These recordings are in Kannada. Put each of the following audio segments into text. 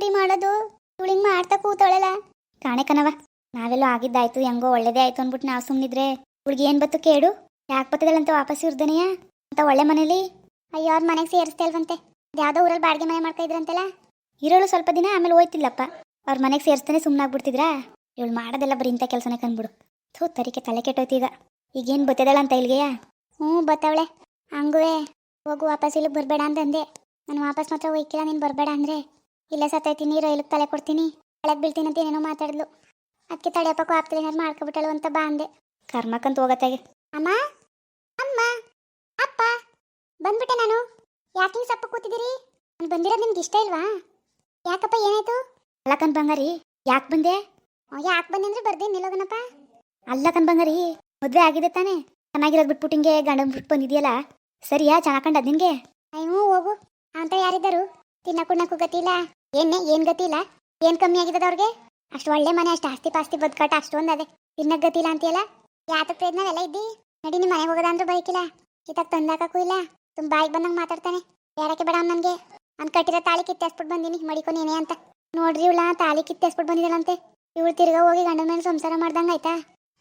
ಏನ್ರಿ ಮಾಡೋದು? ಇವಳಿಂಗ್ ಮಾಡ್ತಾ ಕೂತಾಳಲ್ಲ? ಕಾಣೆ ಕಣವ ನಾವೆಲ್ಲೋ ಆಗಿದ್ದಾಯ್ತು, ಹೆಂಗೋ ಒಳ್ಳೇದೇ ಆಯ್ತು ಅಂದ್ಬಿಟ್ಟು ನಾವು ಸುಮ್ಮನಿದ್ರೆ ಹುಡುಗಿ ಏನ್ ಬತ್ತು ಕೇಡು ಯಾಕೆ ಬತ್ತದಲ್ಲಂತ ವಾಪಸ್ ಇರ್ದನೆಯಾ ಅಂತ ಒಳ್ಳೆ ಮನೇಲಿ? ಅಯ್ಯೋ, ಅವ್ರ ಮನೆಗೆ ಸೇರಿಸ್ತಾ ಇಲ್ವಂತೆ. ಯಾವ್ದೋ ಊರಲ್ಲಿ ಬಾಡಿಗೆ ಮನೆ ಮಾಡ್ತಾ ಇದ್ರಂತೆಲ್ಲ? ಇರೋಳು ಸ್ವಲ್ಪ ದಿನ ಆಮೇಲೆ ಹೋಯ್ತಿಲ್ಲಪ್ಪ. ಅವ್ರ ಮನೆಗೆ ಸೇರಿಸ್ತಾನೆ ಸುಮ್ಮನಾಗ್ಬಿಡ್ತಿದ್ರಾ ಇವಳು ಮಾಡೋದೆಲ್ಲ ಬರೀ ಇಂಥ ಕೆಲಸನೇ ಕಂದ್ಬಿಡು ಥೂ, ತರಿಕೆ ತಲೆ ಕೆಟ್ಟೋಯ್ತೀಗ ಈಗ. ಈಗೇನು ಬತ್ತದಳಂತ ಇಲ್ಗೆಯಾ? ಹ್ಞೂ, ಬತ್ತವಳೆ. ಹಂಗುವೆ. ಹೋಗು, ವಾಪಸ್ ಇಲ್ಲಿಗೆ ಬರಬೇಡ ಅಂತಂದೆ ನಾನು ವಾಪಸ್ ಮಾತ್ರ ಹೋಯ್ಕಿಲ್ಲ ನೀನು ಬರಬೇಡ ಅಂದರೆ. ಇಲ್ಲೇ ಸತ್ತೈತೀನಿ ರೈಲಿಗೆ ತಲೆ ಕೊಡ್ತೀನಿ. ಒಳಗೆ ಬೀಳ್ತೀನಿ ಅಂತ ಏನೇನೋ ಮಾತಾಡ್ಲು ಅದಕ್ಕೆ ತಡೆಯಪ್ಪಕ್ಕೂ ಆಗ್ತದೆ ಏನಾರು ಮಾಡ್ಕೊಬಿಟ್ಟಳು ಅಂತ ಬಾ ಅಂದೆ. ಕರ್ಮಕ್ಕಂತ ಹೋಗತ್ತಾಗೆ. ಅಮ್ಮ ಅಮ್ಮ ಅಪ್ಪ ಬಂದ್ಬಿಟ್ಟೆ ನಾನು. ಯಾಕೆ ಹಿಂಗೆ ಸಪ್ಪ ಕೂತಿದ್ದೀರಿ? ನಾನು ಬಂದಿರೋದು ನಿಮ್ಗೆ ಇಷ್ಟ ಇಲ್ವಾ? ಯಾಕಪ್ಪ ಏನಾಯ್ತು? ಅಲ್ಲ ಕಣ್ ಬಂಗಾರಿ ಯಾಕೆ ಬಂದೆ? ಯಾಕೆ ಬಂದೆ ಅಂದ್ರೆ ಬರ್ದೆ ನಿಲ್ಲೋಗನಪ್ಪ. ಅಲ್ಲ ಕಣ್ ಬಂಗಾರಿ ಮದುವೆ ಆಗಿದೆ ತಾನೆ. ಚೆನ್ನಾಗಿರೋದು ಬಿಟ್ಬಿಟ್ಟು ಹಿಂಗೆ ಗಂಡ ಬಿಟ್ಟು ಬಂದಿದೆಯಲ್ಲ. ಸರಿಯಾ ಚೆನ್ನಾಗ್ ಕಂಡದ್ ನಿನ್ಗೆ? ಅಯ್ಯೋ ಹೋಗು. ಅಂತ ಯಾರಿದ್ದರು? ತಿನ್ನಕ್ಕೂ ಗತಿ ಇಲ್ಲ. ಏನೇ, ಏನ್ ಗತಿ ಇಲ್ಲ? ಏನ್ ಕಮ್ಮಿ ಆಗಿದ್ದದ ಅವ್ರಿಗೆ? ಅಷ್ಟು ಒಳ್ಳೆ ಮನೆ, ಅಷ್ಟು ಆಸ್ತಿ ಪಾಸ್ತಿ ಬದುಕಾಟ ಅಷ್ಟೊಂದು ಅದೇ. ತಿನ್ನಕ್ ಗತಿ ಇಲ್ಲ ಅಂತೀಯಲ್ಲ? ಯಾತಕ್ ಪ್ರಯತ್ನವೆಲ್ಲ ಇದ್ದಿ? ನಡಿ ನಿಮ್ಮ ಮನೆಗೆ ಹೋಗೋದ ಅಂದ್ರೂ ಬೈಕಿಲ್ಲ. ಈತಾಗ ತಂದಾಕಕ್ಕೂ ಇಲ್ಲ. ತುಂಬ ಬಾಯಿಗೆ ಬಂದಂಗ ಮಾತಾಡ್ತಾನೆ. ಯಾರಕ್ಕೆ ಬೇಡ ನನ್ಗೆ? ಅಂತ ಕಟ್ಟಿರೋ ತಾಳಿ ಬಂದಿನಿ. ಬಂದೀನಿ ಮಡಿಕೊನೇನೆ ಅಂತ. ನೋಡ್ರಿ ಇವಳ, ತಾಳಿ ಕಿತ್ತೆಸ್ಬಿಟ್ಟು ಬಂದಿದ್ದಾಳಂತೆ. ಇವಳು ತಿರ್ಗಾ ಹೋಗಿ ಗಂಡನ ಮೇಲೆ ಸಂಸಾರ ಮಾಡ್ದಂಗ ಆಯ್ತಾ?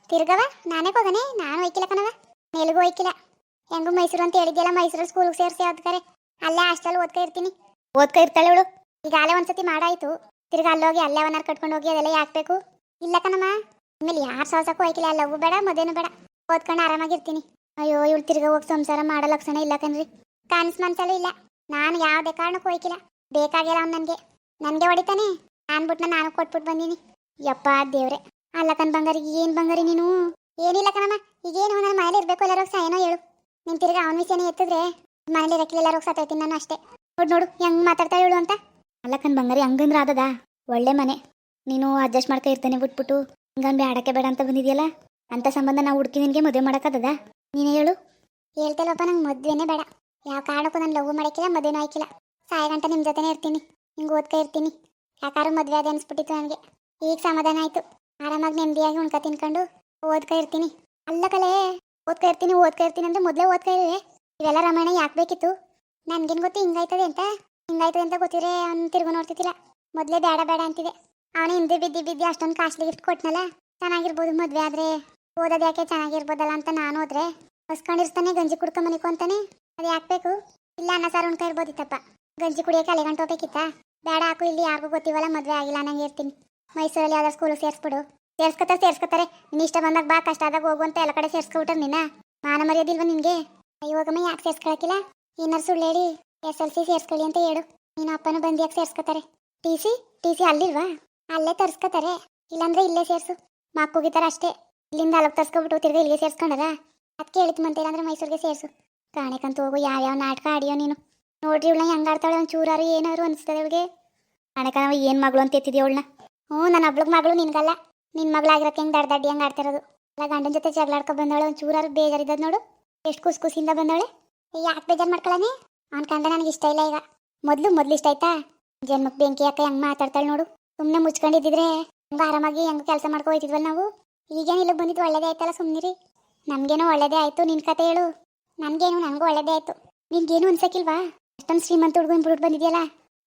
ತಿರ್ಗವ? ನಾನೇ ಹೋಗನೆ? ನಾನು ಹೋಯ್ಕಿಲ್ಲ ಕಣವ ಮೇಲ್ಗೂ ಹೋಯ್ಕಿಲ್ಲ ಹೆಂಗು ಮೈಸೂರು ಅಂತ ಹೇಳಿದ್ಯಲ್ಲ ಮೈಸೂರು ಸ್ಕೂಲ್ಗೆ ಸೇರಿಸಿ ಯಾವ್ದಕ್ಕಾರೆ ಅಲ್ಲೇ ಹಾಸ್ಟೆಲ್ ಓದ್ಕಾ ಇರ್ತೀನಿ. ಓದ್ಕಾ ಇರ್ತಾಳೆ ಇವಳು. ಈಗ ಅಲ್ಲೇ ಒಂದ್ಸತಿ ಮಾಡಾಯ್ತು. ತಿರ್ಗಾ ಅಲ್ಲೋಗಿ ಅಲ್ಲೇ ಒನ್ನಾರು ಕಟ್ಕೊಂಡು ಹೋಗಿ ಅದೆಲ್ಲ ಯಾಕ್ಬೇಕು? ಇಲ್ಲ ಕಣಮ್ಮ. ಇನ್ಮೇಲೆ ಯಾರು ಸಾಹಸಕ್ಕೂ ಹೋಯ್ಕಿಲ್ಲ ಲವ್ ಬೇಡ, ಮದೇನು ಬೇಡ. ಓದ್ಕೊಂಡು ಆರಾಮಾಗಿರ್ತೀನಿ. ಅಯ್ಯೋ, ಇವಳು ತಿರ್ಗಾ ಹೋಗಿ ಸಂಸಾರ ಮಾಡೋ ಲಕ್ಷಣ ಇಲ್ಲ ಕಣ್ರಿ. ಮನ್ಸಲ್ಲೂ ಇಲ್ಲ. ನಾನು ಯಾವುದೇ ಕಾರಣಕ್ಕೂ ಹೋಯ್ಕಿಲ್ಲ ಬೇಕಾಗಿಲ್ಲ ಅವ್ನು ನನಗೆ. ನನಗೆ ಹೊಡಿತಾನೆ. ಅನ್ಬಿಟ್ಟು ನಾನು ಕೊಟ್ಬಿಟ್ಟು ಬಂದೀನಿ. ಯಪ್ಪ ದೇವ್ರೆ. ಅಲ್ಲ ಕಣ್ ಬಂಗಾರಿ, ಏನು ಬಂಗಾರಿ ನೀನು? ಏನಿಲ್ಲ ಕಣಮ್ಮ. ಈಗೇನು ನನ್ನ ಮನೇಲಿ ಇರಬೇಕು ಎಲ್ಲರೂ ಏನೋ ಹೇಳು. ನೀನು ತಿರ್ಗಾ ಅವನ ವಿಷಯನೇ ಎತ್ತಿದ್ರೆ ಮನೇಲಿ ಇರಕ್ಕಿಲ್ಲ, ಎಲ್ಲರೂ ನಾನು ಅಷ್ಟೇ. ನೋಡು ನೋಡು, ಹೆಂಗ್ ಮಾತಾಡ್ತಾ ಹೇಳು ಅಂತ. ಅಲ್ಲ ಕಣ್ ಬಂಗಾರಿ ಹಂಗಂದ್ರೆ ಆದದ? ಒಳ್ಳೆ ಮನೆ. ನೀನು ಅಡ್ಜಸ್ಟ್ ಮಾಡ್ತಾ ಇರ್ತಾನೆ ಬಿಟ್ಬಿಟ್ಟು. ಹಂಗಂದು ಬೇಡಕ್ಕೆ ಬೇಡ ಅಂತ ಬಂದಿದ್ಯಲ್ಲ? ಅಂತ ಸಂಬಂಧ ನಾವು ಹುಡುಕಿ ನಿನಗೆ ಮದುವೆ ಮಾಡೋಕ್ಕದ ನೀನೇ ಹೇಳು. ಹೇಳ್ತೇಲಪ್ಪ, ನಂಗೆ ಮದುವೆನೇ ಬೇಡ. ಯಾವ ಕಾರಣಕ್ಕೂ ನಾನು ಲವ್ ಮಾಡಕ್ಕಿಲ್ಲ, ಮದುವೆನೂ ಆಯ್ಕಿಲ್ಲ ಸಾಯ ಗಂಟ ನಿಮ್ಮ ಜೊತೆನೇ ಇರ್ತೀನಿ. ಹಿಂಗೆ ಓದ್ತಾ ಇರ್ತೀನಿ. ಯಾಕಾರು ಮದುವೆ ಅದೇ ಅನ್ಸ್ಬಿಟ್ಟಿತ್ತು ನನಗೆ. ಈಗ ಸಮಾಧಾನ ಆಯ್ತು. ಆರಾಮಾಗಿ ನೆಮ್ಮದಿಯಾಗಿ ಉಣ್ಕ ತಿನ್ಕೊಂಡು ಓದ್ಕೊ ಇರ್ತೀನಿ. ಅಲ್ಲ ಕಲೆ, ಓದ್ಕೊ ಇರ್ತೀನಿ ಓದ್ಕೊ ಇರ್ತೀನಿ ಅಂದ್ರೆ ಮೊದಲೇ ಓದ್ಕೊ ಇದೆ ಇವೆಲ್ಲ ರಾಮಾಯಣ ಯಾಕೆ ಬೇಕಿತ್ತು? ನನ್ಗೇನು ಗೊತ್ತು, ಹಿಂಗಾಯ್ತದೆ ಅಂತ? ಹಿಂಗಾಯ್ತದೆ ಅಂತ ಗೊತ್ತಿದ್ರೆ ಅವ್ನು ತಿರ್ಗು ನೋಡ್ತಿದ್ದಿಲ್ಲ. ಮೊದಲೇ ಬೇಡ ಬೇಡ ಅಂತಿದೆ. ಅವನು ಹಿಂದೆ ಬಿದ್ದಿ ಬಿದ್ದಿ ಅಷ್ಟೊಂದು ಕಾಸ್ಟ್ಲಿ ಗಿಫ್ಟ್ ಕೊಟ್ಟನಲ್ಲ ಚೆನ್ನಾಗಿರ್ಬೋದು ಮದುವೆ ಆದರೆ ಓದೋದು ಯಾಕೆ ಚೆನ್ನಾಗಿರ್ಬೋದಲ್ಲ ಅಂತ ನಾನು ಹೋದ್ರೆ ಹೊಸ್ಕೊಂಡಿರ್ತಾನೆ ಗಂಜಿ ಕುಡ್ಕೊ ಮನಿಕು ಅಂತಾನೆ ಅದು ಯಾಕೆ ಬೇಕು? ಇಲ್ಲ ಅನ್ನ ಸಾರು ಉಣ್ಕೊ ಗಂಜಿ ಕುಡಿಯೋಕೆ ಅಲೆ ಹೋಗ್ಬೇಕಿತ್ತ? ಬೇಡ ಹಾಕು, ಇಲ್ಲಿ ಯಾರಿಗೂ ಗೊತ್ತಿವಲ್ಲ ಮದುವೆ ಆಗಿಲ್ಲ ನಂಗೆ ಇರ್ತೀನಿ ಮೈಸೂರಲ್ಲಿ ಯಾವ್ದಾರು ಸ್ಕೂಲ್ ಸೇರಿಸ್ಬಿಡು. ಸೇರ್ಸ್ಕೊತಾರೆ ಸೇರ್ಸ್ಕೊತಾರೆ. ನಿನ್ನ ಇಷ್ಟ ಬಂದಾಗ ಬಾ, ಕಷ್ಟ ಆದಾಗ ಹೋಗು ಅಂತ ಎಲ್ಲ ಕಡೆ ಸೇರ್ಸ್ಕೊಬಿಟ್ರೆ ನಿನ್ನ. ಮಾನ ಮರ್ಯಾದಿಲ್ವ ನಿನಗೆ? ಇವಾಗಮ್ಮ ಯಾಕೆ ಸೇರ್ಸ್ಕೊಳಕಿಲ್ಲ ಏನಾರು ಸುಳ್ಳು ಎಸ್ ಎಲ್ ಸಿ ಸೇರ್ಸ್ಕೊಳ್ಳಿ ಅಂತ ಹೇಳು. ನೀನು ಅಪ್ಪನೂ ಬಂದು ಸೇರ್ಸ್ಕೊತಾರೆ? T C? ಟಿ ಸಿ ಅಲ್ಲಿಲ್ವಾ? ಅಲ್ಲೇ ತರ್ಸ್ಕೊತಾರೆ. ಇಲ್ಲಾಂದ್ರೆ ಇಲ್ಲೇ ಸೇರ್ಸು. ಮಕ್ಕುಗಿತಾರೆ ಅಷ್ಟೇ. ಇಲ್ಲಿಂದ ಅಲ್ಲಿಗೆ ತರ್ಸ್ಕೊಬಿಟ್ಟು ತಿರ್ಗಿ ಇಲ್ಲಿಗೆ ಸೇರ್ಸ್ಕೊಂಡಾರ? ಅದಕ್ಕೆ ಹೇಳಿತು ಮಂತೆ ಇಲ್ಲಾಂದ್ರೆ ಮೈಸೂರಿಗೆ ಸೇರ್ಸು. ಕಾಣಿಕಂತ ಹೋಗು, ಯಾವ್ಯಾವ ನಾಟಕ ಆಡಿಯೋ ನೀನು? ನೋಡ್ರಿ ಇವಳನ್ನ ಹೆಂಗೆ ಆಡ್ತಾಳೆ, ಒಂದು ಚೂರಾರು ಏನಾರು ಅನಿಸ್ತದೆ ಅವಳಿಗೆ. ಕಾಣಿಕ ನಾವು ಏನು ಮಗಳು ಅಂತ ಎತ್ತಿದ್ದೀವಿ ಅವಳನ್ನ? ಹ್ಞೂ ನನ್ನ ಅಬ್ಳಗ್ ಮಗಳು ನಿನಗಲ್ಲ. ನಿನ್ನ ಮಗಳಾಗಿರೋಕೆ ಹೆಂಗೆ ದಡ್ಡ ಹೆಂಗೆ ಹಂಗೆ ಆಡ್ತಿರೋದು? ಅಲ್ಲ ಗಂಡನ ಜೊತೆ ಜಗಳಾಡ್ಕೊ ಬಂದವಳೆ, ಒಂದು ಚೂರಾರು ಬೇಜಾರಿದ್ದದ ನೋಡು. ಎಷ್ಟು ಕುಸ್ ಕುಸಿಂದ ಬಂದವಳೆ. ಯಾಕೆ ಬೇಜಾರು ಮಾಡ್ಕೊಳ್ಳಾನೆ ಅವ್ನ ಕಂಡ ನನಗೆ ಇಷ್ಟ ಇಲ್ಲ ಈಗ. ಮೊದಲು ಮೊದಲು ಇಷ್ಟ ಆಯ್ತಾ? ಜನ್ಮಕ್ಕೆ ಬೆಂಕಿ ಅಕ್ಕ ಹೆಂಗ್ ಮಾತಾಡ್ತಾಳೆ ನೋಡು. ಸುಮ್ಮನೆ ಮುಚ್ಕೊಂಡಿದ್ದಿದ್ರೆ ತುಂಬ ಆರಾಮಾಗಿ ಹೆಂಗೆ ಕೆಲಸ ಮಾಡ್ಕೊ ಹೋಯ್ತಿದ್ವಲ್ಲ ನಾವು. ಈಗೇನು ಇಲ್ಲಿಗೆ ಬಂದಿದ್ದು ಒಳ್ಳೇದೇ ಆಯ್ತಲ್ಲ ಸುಮ್ಮನಿರಿ ನಮಗೇನೋ ಒಳ್ಳೇದೇ ಆಯ್ತು ನಿನ್ನ ಕತೆ ಹೇಳು. ನನಗೇನು ನನಗೂ ಒಳ್ಳೇದೇ ಆಯ್ತು. ನಿನ್ಗೇನು ಅನ್ಸಕ್ಕಿಲ್ವಾ? ಅಷ್ಟೊಂದು ಶ್ರೀಮಂತ ಹುಡುಗನ್ ಬಿಡ್ಬಿಟ್ಟು ಬಂದಿದ್ಯಲ್ಲ?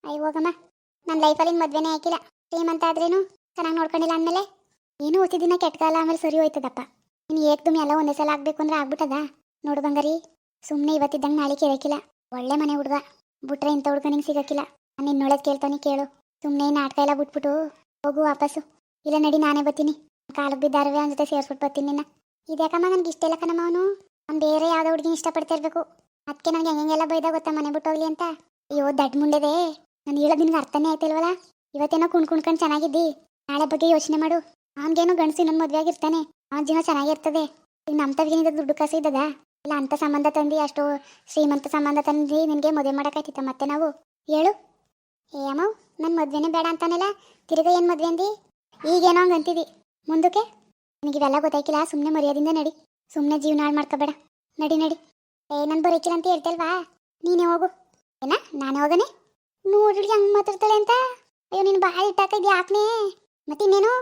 ಅಯ್ಯ, ಹೋಗಮ್ಮ. ನನ್ನ ಲೈಫಲ್ಲಿ ಮದುವೆನೇ ಹಾಕಿಲ್ಲ ಶ್ರೀಮಂತ ಆದ್ರೇನು? ಚೆನ್ನಾಗಿ ನೋಡ್ಕೊಂಡಿಲ್ಲ ಅಂದಮೇಲೆ? ಏನು ಓದ್ತಿದ್ದೀನ ಕೆಟ್ಟ ಕಾಲ ಆಮೇಲೆ ಸರಿ ಹೋಯ್ತದಪ್ಪ. ನೀನು ಏಕ್ದಮ್ ಎಲ್ಲ ಒಂದೇ ಸಲ ಆಗ್ಬೇಕು ಅಂದ್ರೆ ಆಗ್ಬಿಟ್ಟದ? ನೋಡು ಬಂಗಾರಿ. ಸುಮ್ಮನೆ ಇವತ್ತಿದ್ದಂಗೆ ನಾಳೆ ಕೇಳಕ್ಕಿಲ್ಲ ಒಳ್ಳೆ ಮನೆ ಹುಡುಗ. ಬಿಟ್ರೆ ಇಂಥ ಹುಡುಗ ನಿಂಗೆ ಸಿಗಕ್ಕಿಲ್ಲ. ನಾನು ನಿನ್ನೊಳಗೆ ಕೇಳ್ತಾನೆ, ಕೇಳು. ಸುಮ್ಮನೆ ನಾಟಕ ಎಲ್ಲ ಬಿಟ್ಬಿಟ್ಟು ಹೋಗು ವಾಪಸ್ಸು. ಇಲ್ಲ ನಡಿ, ನಾನೇ ಬರ್ತೀನಿ. ಕಾಲು ಬಿದ್ದಾರವೆ ಅವನ ಜೊತೆ ಸೇರಿಸ್ಬಿಟ್ಟು ಬರ್ತೀನಿ ನಿನ್ನ. ಇದ್ಯಾಕಮ್ಮ ನನಗೆ ಇಷ್ಟ ಇಲ್ಲ ಕಣಮ್ಮ ಅವನು? ಅವ್ನು ಬೇರೆ ಯಾವುದೋ ಹುಡುಗಿನ ಇಷ್ಟಪಡ್ತಾ ಇರಬೇಕು. ಅದಕ್ಕೆ ನನಗೆ ಹೆಂಗೆಲ್ಲ ಬೈದ ಗೊತ್ತಾ ಮನೆ ಬಿಟ್ಟು ಹೋಗ್ಲಿ ಅಂತ? ಅಯ್ಯೋ ದಡ್ ಮುಂಡೆದೆ. ನಾನು ಹೇಳೋದು ನಿನಗೆ ಅರ್ಥನೇ ಆಯ್ತಿಲ್ವಲ್ಲ ಇವತ್ತೇನೋ ಕುಣ್ ಕುಣ್ಕೊಂಡು ಚೆನ್ನಾಗಿದ್ದಿ. ನಾಳೆ ಬಗ್ಗೆ ಯೋಚನೆ ಮಾಡು. ಅವನಿಗೇನೋ ಗಂಡಸು ಇನ್ನೊಂದು ಮದುವೆ ಆಗಿರ್ತಾನೆ ಅವ್ನ ಜೀವನ ಚೆನ್ನಾಗಿರ್ತದೆ. ನಮ್ಮ ತವಿಗೇನಿದ ದುಡ್ಡು ಕಾಸು ಇದ್ದದ? ಇಲ್ಲ, ಅಂತ ಸಂಬಂಧ ತಂದು, ಅಷ್ಟು ಶ್ರೀಮಂತ ಸಂಬಂಧ ತಂದು, ನಿನಗೆ ಮದುವೆ ಮಾಡೋಕ್ಕಾಯ್ತಿತ್ತ ಮತ್ತೆ ನಾವು? ಹೇಳು. ಏಮೋ ನನ್ನ ಮದುವೆನೇ ಬೇಡ ಅಂತಾನೆಲ್ಲ? ತಿರುಗ ಏನು ಮದುವೆ ಅಂದಿ? ಈಗೇನೋ ಹಂಗೆ ಅಂತಿದಿ. ಮುಂದಕ್ಕೆ? ನಿನಗೆ ಇವೆಲ್ಲ ಗೊತ್ತಾಯ್ಕಿಲ್ಲ ಸುಮ್ಮನೆ ಮರ್ಯಾದಿಂದ ನಡಿ. ಸುಮ್ಮನೆ ಜೀವನ ಹಾಳು ಮಾಡ್ಕೋಬೇಡ. ನಡಿ ನಡಿ. ಏ, ನಾನು ಬರೋಕಿಲ್ಲ ಅಂತ ಹೇಳ್ತಲ್ವಾ ನೀನೇ ಹೋಗು. ಏನ, ನಾನೇ ಹೋಗನೆ? ನೋಡ್ರಿ, ಹಂಗೆ ಮಾತಾಡ್ತಾಳೆ ಅಂತ? ಅಯ್ಯೋ, ನೀನು ಭಾಳ ಇಟ್ಟಾಕಿದ್ ಯಾಕನೇ? ಮತ್ತೆ ಇನ್ನೇನು?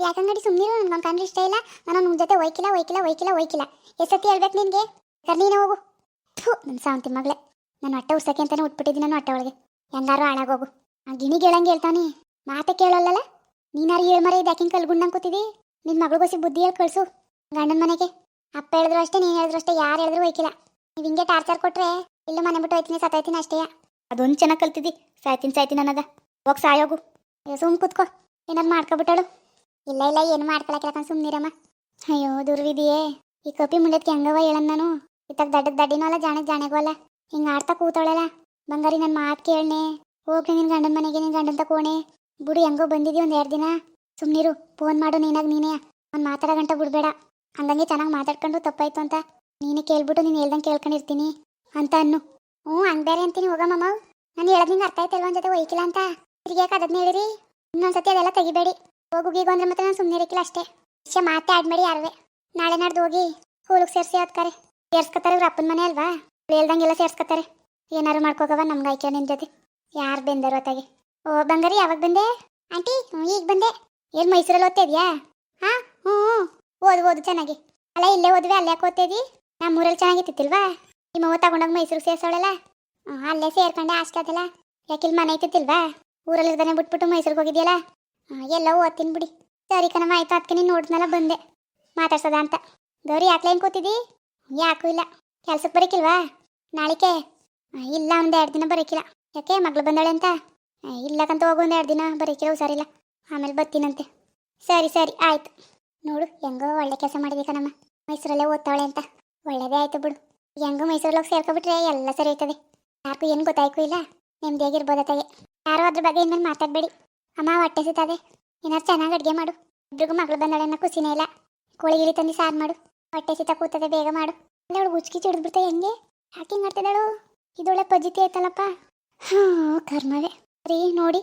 ಯಾಕಂಗಡಿ ಸುಮ್ಮನಿರು ನನ್ಗೆ ಕಂಡ್ರೆ ಇಷ್ಟ ಇಲ್ಲ. ನಾನು ನಿಮ್ಮ ಜೊತೆ ಒಯ್ಕಿಲ್ಲ ಒಯ್ಕಿಲ್ಲ ಒಯ್ಕಿಲ್ಲ ಒಯ್ಕಿಲ್ಲ ಎಷ್ಟೊತ್ತಿ ಹೇಳ್ಬೇಕು ನಿನಗೆ? ಕರ್ ನೀನೇ ಹೋಗು. ಥೂ, ನನ್ನ ಸಾವಂತಿ ಮಗಳೇ. ನಾನು ಹೊಟ್ಟೆ ಉರ್ಸಕ್ಕೆ ಅಂತಾನೆ ಉಟ್ಬಿಟ್ಟಿದ್ದೀನಿ ನಾನು ಹೊಟ್ಟೆ ಒಳಗೆ. ಹೆಂಗಾರು ಹಾಳಾಗೋಗು. ಆ ಗಿಣಿ ಹೇಳಂಗೆ ಹೇಳ್ತಾನೆ. ಮಾತೆ ಕೇಳೋಲ್ಲಲ್ಲ ನೀನಾರು ಏಳು ಇದೆ ಯಾಕಿಂಗ್ ಕಲ್ಗುಂಡಂಗೆ ಕೂತಿದಿ? ನಿನ್ನ ಮಗಳಿಗೋಸಿ ಬುದ್ಧಿ ಹೇಳಿ ಕಳ್ಸು. ಗಂಡನ ಮನೆಗೆ. ಅಪ್ಪ ಹೇಳಿದ್ರು ಅಷ್ಟೇ, ನೀನು ಹೇಳಿದ್ರು ಅಷ್ಟೇ, ಯಾರು ಹೇಳಿದ್ರು ಹೋಯ್ಕಿಲ್ಲ. ನೀವು ಹಿಂಗೆ ಟಾರ್ಚರ್ ಕೊಟ್ರೆ ಇಲ್ಲ ಮನೆ ಬಿಟ್ಟು ಹೋಯ್ತೀನಿ ಸತಾಯ್ತೀನಿ ಅಷ್ಟೇ. ಅದೊಂದು ಚೆನ್ನಾಗಿ ಕಲ್ತಿದ್ದಿ ಸಾಯ್ತೀನಿ ಸಾಯ್ತೀನಿ ಅನ್ನದ. ಹೋಗಿ ಸಾಯೋಗು. ಸುಮ್ ಕೂತ್ಕೋ. ಏನಾದ್ರು ಮಾಡ್ಕೊಬಿಟ್ಟಳು? ಇಲ್ಲ ಇಲ್ಲ, ಏನು ಮಾಡ್ಕೊಳಕಿಲ್ಲ ಸುಮ್ಮನಿರಮ್ಮ ಅಯ್ಯೋ ದುರ್ವಿದಿಯೇ ಈ ಕಪಿ ಮುಂಡತ್ಗೆ ಹೆಂಗವ ಹೇಳನ್ ನಾನು? ಇತ್ತಾಗ ದಡ್ಡ ದಡ್ಡಿನೋಲ್ಲ ಜಾಣಕ್ ಜಾಣೆಗೂ ಅಲ್ಲ ಹಿಂಗೆ ಆಡ್ತಾ ಕೂತಾಳಲ್ಲ ಬಂಗಾರಿ ನನ್ನ ಮಾತು ಕೇಳನೆ, ಹೋಗ್ಲಿ ನಿನ್ನ ಗಂಡನ ಮನೆಗೆ ನಿನ್ನ ಗಂಡನ ತಕೋಣೆ ಬಿಡು ಹೆಂಗೋ ಬಂದಿದ್ದಿ ಒಂದು ಎರಡು ದಿನ. ಸುಮ್ಮನಿರು ಫೋನ್ ಮಾಡು ನೀನಾಗ ನೀನೇ. ಒಂದು ಮಾತಾಡೋ ಗಂಟ ಬಿಡ್ಬೇಡ. ಹಂಗಂಗೆ ಚೆನ್ನಾಗಿ ಮಾತಾಡ್ಕೊಂಡು ತಪ್ಪಾಯ್ತು ಅಂತ. ನೀನೇ ಕೇಳ್ಬಿಟ್ಟು ನೀನು ಹೇಳ್ದಂಗೆ ಕೇಳ್ಕೊಂಡಿರ್ತೀನಿ ಅಂತ ಅನ್ನು. ಹ್ಞೂ, ಹಂಗೆ ಅಂತೀನಿ ಹೋಗಮ್ಮ ನಾನು ಹೇಳೋದು ನಿಂಗೆ ಅರ್ಥ ಆಯ್ತಲ್ವ ಒಂದು ಜೊತೆ ಒಯ್ಕಿಲ್ಲ ಅಂತ? ತಿರ್ಗ್ಯಾಕೆ ಅದನ್ನ ಹೇಳಿರಿ? ಇನ್ನೊಂದ್ಸತಿ ಅದೆಲ್ಲ ತೆಗಿಬೇಡಿ. ಹೋಗು ಗೀಗು ಅಂದ್ರೆ ಮತ್ತೆ ನಾನು ಸುಮ್ಮನೆ ಇರಕ್ಕಿಲ್ಲ ಅಷ್ಟೇ. ವಿಷಯ ಮಾತೇ ಆಡ್ಬೇಡಿ ಯಾರುವೆ. ನಾಳೆ ನಾಡ್ದು ಹೋಗಿ, ಸ್ಕೂಲಿಗೆ ಸೇರಿಸಿ ಅದಕ್ಕಾರೆ ಸೇರ್ಸ್ಕೊತಾರೆ ಇವ್ರ ಅಪ್ಪನ ಮನೆ ಅಲ್ವಾ? ಹೇಳ್ದಂಗೆಲ್ಲ ಸೇರ್ಸ್ಕೊತಾರೆ ಏನಾರು ಮಾಡ್ಕೋಗವ ನಮ್ಗೆ ಆಯ್ಕೆ ನಿನ್ನ ಜೊತೆ. ಯಾರು ಬಂದರು ಅತ್ತಾಗೆ ಓ, ಬಂಗಾರಿ, ಯಾವಾಗ ಬಂದೆ? ಆಂಟಿ ಈಗ ಬಂದೆ. ಏನು ಮೈಸೂರಲ್ಲಿ ಓದ್ತಾ ಇದೆಯಾ? ಹಾಂ, ಹ್ಞೂ ಓದು ಓದು ಚೆನ್ನಾಗಿ. ಅಲ್ಲ, ಇಲ್ಲೇ ಓದ್ವಿ, ಅಲ್ಲೇ ಯಾಕೆ ನಮ್ಮ ಊರಲ್ಲಿ ಚೆನ್ನಾಗಿತ್ತಿಲ್ವಾ ನಿಮ್ಮ ಅವ್ವ ತಗೊಂಡೋಗಿ ಮೈಸೂರಿಗೆ ಸೇರ್ಸೋಳಲ್ಲ? ಹ್ಞೂ, ಅಲ್ಲೇ ಸೇರ್ಕೊಂಡೆ ಅಷ್ಟದಲ್ಲ ಇಲ್ಲಿ ಮನೆ ಐತಿತ್ತಿಲ್ವಾ ಊರಲ್ಲಿ ಇರ್ದಾನೆ ಬಿಟ್ಬಿಟ್ಟು ಮೈಸೂರಿಗೆ ಹೋಗಿದ್ಯಲ್ಲ? ಹಾಂ ಎಲ್ಲ ಓದ್ತೀನಿ ಬಿಡಿ. ಸರಿ ಕಣಮ್ಮ ಆಯ್ತು ಅದಕ್ಕೆ ನೀನು ನೋಡಿದ್ನಲ್ಲ ಬಂದೆ. ಮಾತಾಡ್ಸದ ಅಂತ. ಗೌರಿ, ಯಾಕೆ ಏನು ಕೂತಿದ್ದಿ? ಯಾಕೂ ಇಲ್ಲ. ಕೆಲ್ಸಕ್ಕೆ ಬರೀಕಿಲ್ವಾ? ನಾಳಿಕೆ? ಇಲ್ಲ, ಒಂದು ಎರಡು ದಿನ ಬರೀಕಿಲ್ಲ. ಯಾಕೆ ಮಗಳು ಬಂದಾಳೆ ಅಂತ? ಇಲ್ಲಕ್ಕಂತ ಹೋಗು ಒಂದು ಎರಡು ದಿನ ಬರೀಕಿಲ್ಲ, ಹುಷಾರಿಲ್ಲ. ಆಮೇಲೆ ಬರ್ತೀನಂತೆ. ಸರಿ ಸರಿ, ಆಯ್ತು. ನೋಡು, ಹೆಂಗೋ ಒಳ್ಳೆ ಕೆಲಸ ಮಾಡಿದೆ ಕಣಮ್ಮ. ಮೈಸೂರಲ್ಲೇ ಓದ್ತಾವಳೆ ಅಂತ. ಒಳ್ಳೇದೇ ಆಯ್ತು ಬಿಡು. ಹೆಂಗೋ ಮೈಸೂರಲ್ಲಿ ಹೋಗಿ ಸೇರ್ಕೊಬಿಟ್ರೆ ಎಲ್ಲ ಸರಿ ಆಯ್ತದೆ ಯಾರಿಗೂ ಏನು ಗೊತ್ತಾಯ್ಕು ಇಲ್ಲ. ನೆಮ್ಮದಿಯಾಗಿರ್ಬೋದತ್ತಾಗೆ ಯಾರೋ ಅದ್ರ ಬಗ್ಗೆ ಇನ್ಮೇಲೆ ಮಾತಾಡಬೇಡಿ. ಅಮ್ಮ, ಹೊಟ್ಟೆ ಸಿಗ್ತದೆ ಏನಾರು ಚೆನ್ನಾಗಿ ಅಡುಗೆ ಮಾಡು. ಇಬ್ಬರಿಗೂ ಮಗಳು ಬಂದಾಳೆ ಅನ್ನೋ ಖುಷಿನೇ ಇಲ್ಲ. ಕೋಳಿ ಗಿಳಿ ತಂದು ಸಾರು ಮಾಡು. ಹೊಟ್ಟೆ ಸಿತ ಕೂತದೆ, ಬೇಗ ಮಾಡು. ಅಲ್ಲ ಅವಳು ಉಚ್ಕಿ ಚಿಡಿದ್ಬಿಡ್ತಾ ಹೆಂಗೆ? ಯಾಕೆ ಮಾಡ್ತಿದ್ದಾಳು? ಇದೊಳ್ಳೆ ಪಜಿತಿ ಆಯ್ತಲ್ಲಪ್ಪ. ಹಾಂ ಕರ್ಮವೇ. ರೀ, ನೋಡಿ.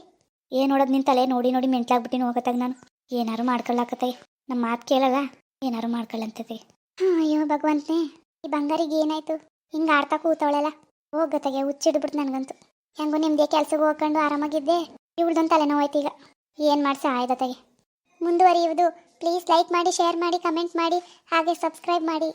ಏನು ನೋಡೋದು ನಿನ್ನ ತಲೆ ನೋಡಿ ನೋಡಿ ಮೆಂಟ್ಲಾಗ್ಬಿಟ್ಟಿನ ಹೋಗತ್ತಾಗ ನಾನು. ಏನಾರು ಮಾಡ್ಕೊಳ್ಳಾಕತ್ತೆ ನಮ್ಮ ಮಾತು ಕೇಳಲ್ಲ. ಏನಾರು ಮಾಡ್ಕೊಳ್ಳಂತದೆ ಹಾಂ ಅಯ್ಯೋ, ಭಗವಂತನೇ. ಈ ಬಂಗಾರಿಗೆ ಏನಾಯ್ತು? ಹಿಂಗೆ ಆಡ್ತಾ ಕೂತವಳೆಲ್ಲ. ಹೋಗತ್ತಾಗೆ ಹುಚ್ಚಿಡ್ಬಿಡ್ತು ನನಗಂತೂ. ಹೆಂಗೋ ನಿಮ್ದೇ ಕೆಲ್ಸಕ್ಕೆ ಹೋಗ್ಕೊಂಡು ಆರಾಮಾಗಿದ್ದೆ. ಇವಳ್ದೊಂದು ತಲೆನೋವಾಯ್ತು ಈಗ. ಏನು ಮಾಡಿಸ ಆಯ್ದತ್ತಾಗೆ ಮುಂದುವರಿಯುವುದು ಪ್ಲೀಸ್ ಲೈಕ್ ಮಾಡಿ ಶೇರ್ ಮಾಡಿ ಕಮೆಂಟ್ ಮಾಡಿ ಹಾಗೆ ಸಬ್ಸ್ಕ್ರೈಬ್ ಮಾಡಿ.